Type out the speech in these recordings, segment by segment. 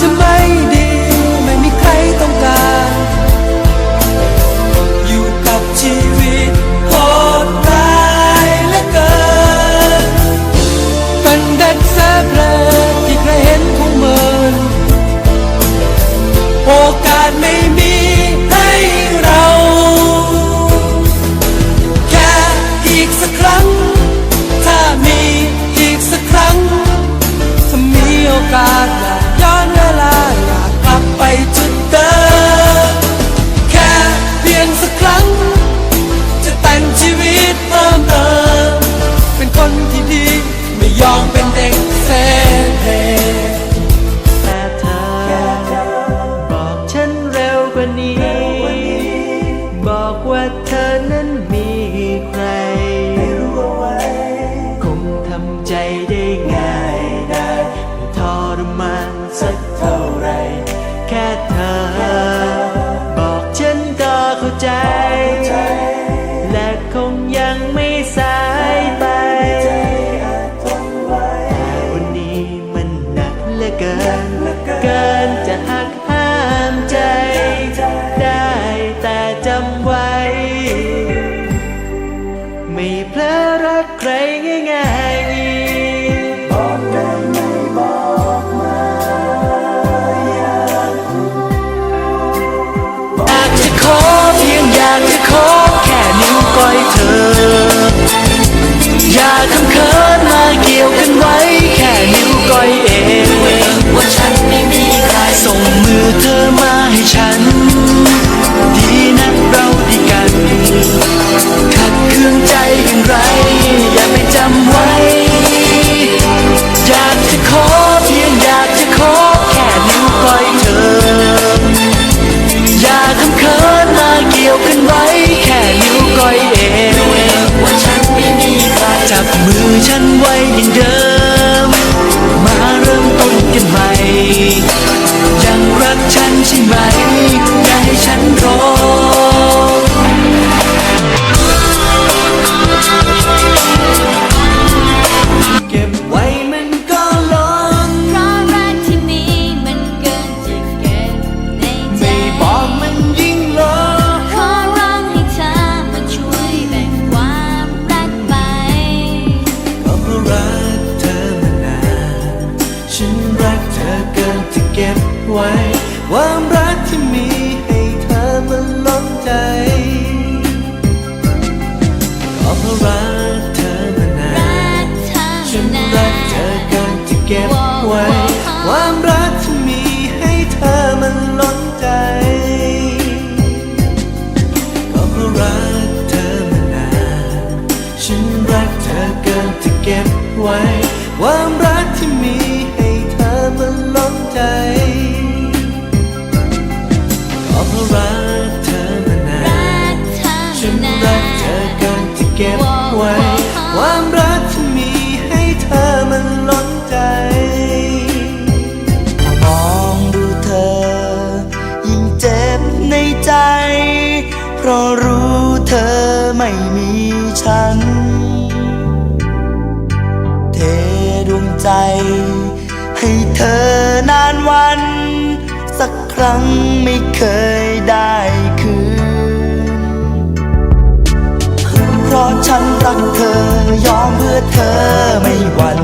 จะไม่ดี ไม่มีใครต้องการ อยู่กับชีวิตโอดร้ายเหลือเกิน เป็นเด็กแสบแรงที่ใครเห็นคงเมิน โอกาสไม่ อยเอง เก็บไว้ ความรักที่มีให้เธอมันล้นใจ ก็เพราะรักเธอมานานฉันรักเธอเกินจะเก็บไว้ ความรักที่มีให้เธอมันล้นใจมองดูเธอ ยิ่งเจ็บในใจ เพราะรู้เธอไม่มีฉัน ใจ ให้เธอนานวัน สักครั้งไม่เคยได้คืน เพราะฉันรักเธอยอมเพื่อเธอไม่หวั่น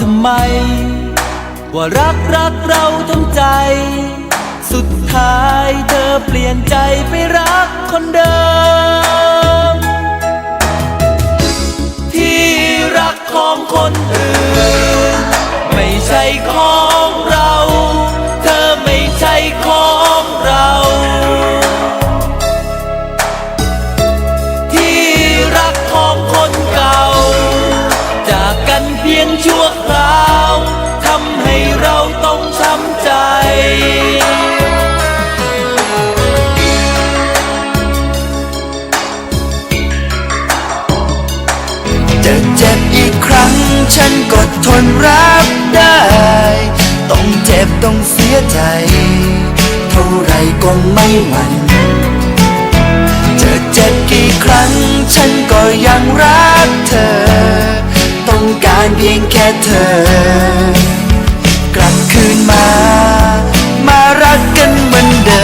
ทำไม ว่ารักรักเราทั้งใจ สุดท้ายเธอเปลี่ยนใจไปรักคนเดิม ที่รักของคนอื่น ไม่ใช่ของเรา เธอไม่ใช่ของ ชั่วคราวทำให้เราต้องช้ำใจจะเจ็บอีกครั้ง ฉันก็ทนรับได้ ต้องเจ็บต้องเสียใจ เท่าไรก็ไม่หวั่นจะเจ็บกี่ครั้ง ฉันก็ยังรักเธอ ต้องการเพียงแค่เธอ กลับคืนมา มารักกันเหมือนเดิ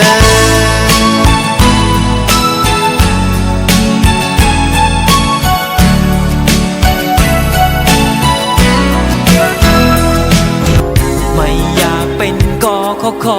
มไม่อยากเป็นกอขอคอ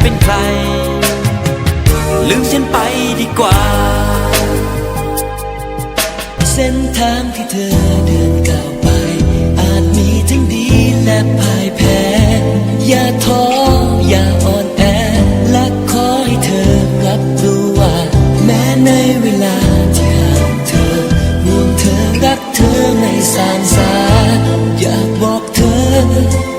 เป็นใคร ลืมฉันไปดีกว่า เส้นทางที่เธอเดินก้าวไป อาจมีทั้งดีและพ่ายแพ้ อย่าท้ออย่าอ่อนแอ และขอให้เธอรับรู้ว่า แม้ในเวลาที่ห่างเธอห่วงเธอรักเธอไม่สางสาอยากบอกเธอ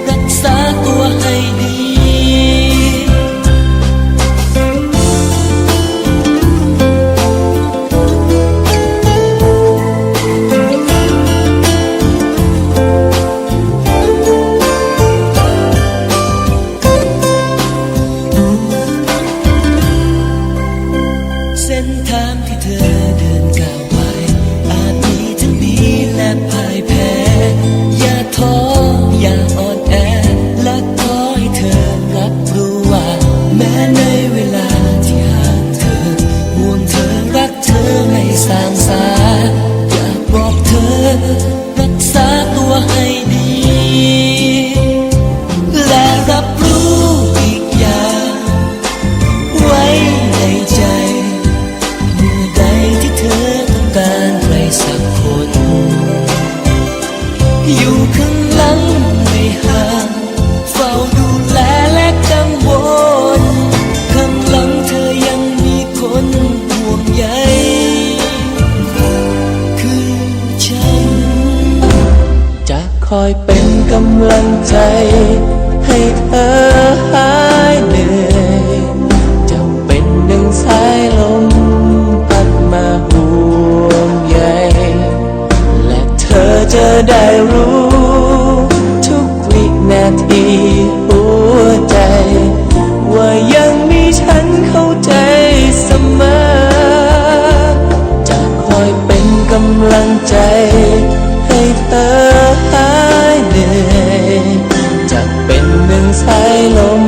ลม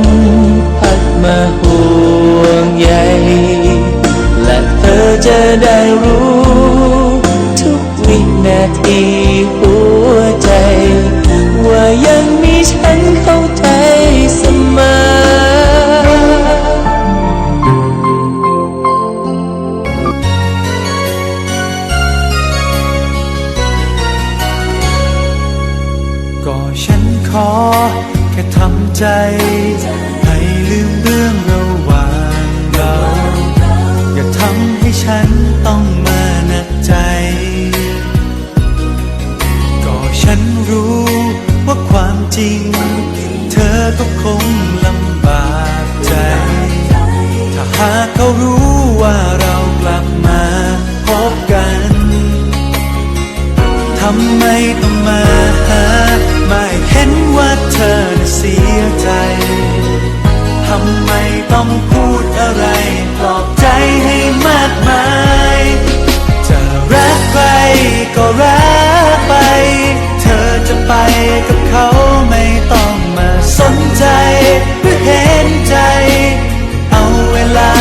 พัดมาห่วงใยและเธอจะได้รู้ ทุกวินาทีหัวใจ ว่ายังมีฉันเข้าใจเสมอก็ฉันขอ แค่ทำใจ ให้ลืมเรื่องระหว่างเรา อย่าทำให้ฉันต้องมาหนักใจ ก็ฉันรู้ว่าความจริง เธอก็คงลำบากใจ ถ้าหากเขารู้ว่าเรากลับมาพบกัน ทำไมต้องมาหา ไม่เห็นว่าเธอเสียใจ ทำไมต้องพูดอะไรปลอบใจให้มากมาย จะรักใครก็รักไป เธอจะไปกับเขาไม่ต้องมาสนใจหรือเห็นใจ เอาเวลา